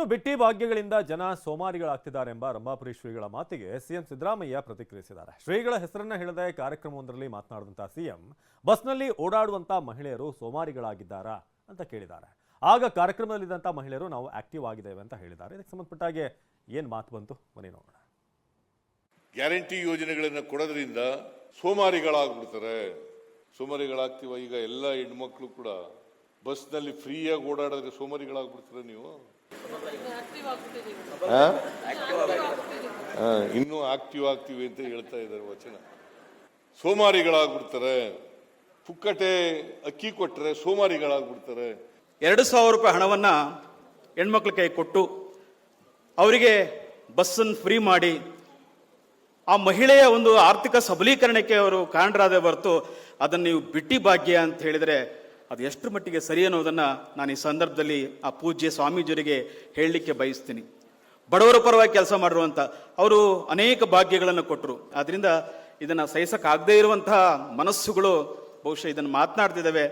ಇನ್ನು ಬಿಟ್ಟಿ ಭಾಗ್ಯಗಳಿಂದ ಜನ ಸೋಮಾರಿಗಳಾಗ್ತಿದ್ದಾರೆ ಎಂಬ ರಂಭಾಪುರಿ ಶ್ರೀಗಳ ಮಾತಿಗೆ ಸಿಎಂ ಸಿದ್ದರಾಮಯ್ಯ ಪ್ರತಿಕ್ರಿಯಿಸಿದ್ದಾರೆ. ಶ್ರೀಗಳ ಹೆಸರನ್ನ ಹೇಳದೆ ಕಾರ್ಯಕ್ರಮವೊಂದರಲ್ಲಿ ಮಾತನಾಡಿದಂತ ಸಿಎಂ, ಬಸ್ನಲ್ಲಿ ಓಡಾಡುವಂತ ಮಹಿಳೆಯರು ಸೋಮಾರಿಗಳಾಗಿದ್ದಾರಾ ಅಂತ ಕೇಳಿದ್ದಾರೆ. ಆಗ ಕಾರ್ಯಕ್ರಮದಲ್ಲಿದ್ದಂಥ ಮಹಿಳೆಯರು ನಾವು ಆಕ್ಟಿವ್ ಆಗಿದ್ದೇವೆ ಅಂತ ಹೇಳಿದ್ದಾರೆ. ಇದಕ್ಕೆ ಸಂಬಂಧಪಟ್ಟಾಗೆ ಏನ್ ಮಾತು ಬಂತು? ಬನ್ನಿ ನೋಡೋಣ. ಗ್ಯಾರಂಟಿ ಯೋಜನೆಗಳನ್ನು ಕೊಡೋದ್ರಿಂದ ಸೋಮಾರಿಗಳಾಗ್ಬಿಡ್ತಾರೆ. ಸೋಮಾರಿಗಳಾಗ್ತೀವ ಈಗ ಎಲ್ಲ ಹೆಣ್ಮಕ್ಳು ಕೂಡ ಬಸ್ನಲ್ಲಿ ಫ್ರೀಯಾಗಿ ಓಡಾಡಿದ್ರೆ ಸೋಮಾರಿಗಳಾಗ್ಬಿಡ್ತೀರ ನೀವು? ಇನ್ನೂ ಆಕ್ಟಿವ್ ಆಗ್ತೀವಿ ಅಂತ ಹೇಳ್ತಾ ಇದ್ದಾರೆ ವಚನ. ಸೋಮಾರಿಗಳಾಗ್ಬಿಡ್ತಾರೆ. ಪುಕ್ಕಟೆ ಅಕ್ಕಿ ಕೊಟ್ಟರೆ ಸೋಮಾರಿಗಳಾಗ್ಬಿಡ್ತಾರೆ. ಎರಡು ಸಾವಿರ ರೂಪಾಯಿ ಹಣವನ್ನ ಹೆಣ್ಮಕ್ಳ ಕೈ ಕೊಟ್ಟು ಅವರಿಗೆ ಬಸ್ಸನ್ನು ಫ್ರೀ ಮಾಡಿ ಆ ಮಹಿಳೆಯ ಒಂದು ಆರ್ಥಿಕ ಸಬಲೀಕರಣಕ್ಕೆ ಅವರು ಕಾರಣರಾದ ಹೊರತು ಅದನ್ನು ನೀವು ಬಿಟ್ಟಿ ಭಾಗ್ಯ ಅಂತ ಹೇಳಿದರೆ ಅದು ಎಷ್ಟು ಮಟ್ಟಿಗೆ ಸರಿ ಅನ್ನೋದನ್ನು ನಾನು ಈ ಸಂದರ್ಭದಲ್ಲಿ ಆ ಪೂಜ್ಯ ಸ್ವಾಮೀಜಿಯವರಿಗೆ ಹೇಳಲಿಕ್ಕೆ ಬಯಸ್ತೀನಿ. ಬಡವರ ಪರವಾಗಿ ಕೆಲಸ ಮಾಡಿರುವಂಥ ಅವರು ಅನೇಕ ಭಾಗ್ಯಗಳನ್ನು ಕೊಟ್ಟರು ಆದ್ದರಿಂದ ಇದನ್ನು ಸಹಿಸಕ್ಕಾಗದೇ ಇರುವಂತಹ ಮನಸ್ಸುಗಳು ಬಹುಶಃ ಇದನ್ನು ಮಾತನಾಡ್ತಿದ್ದಾವೆ.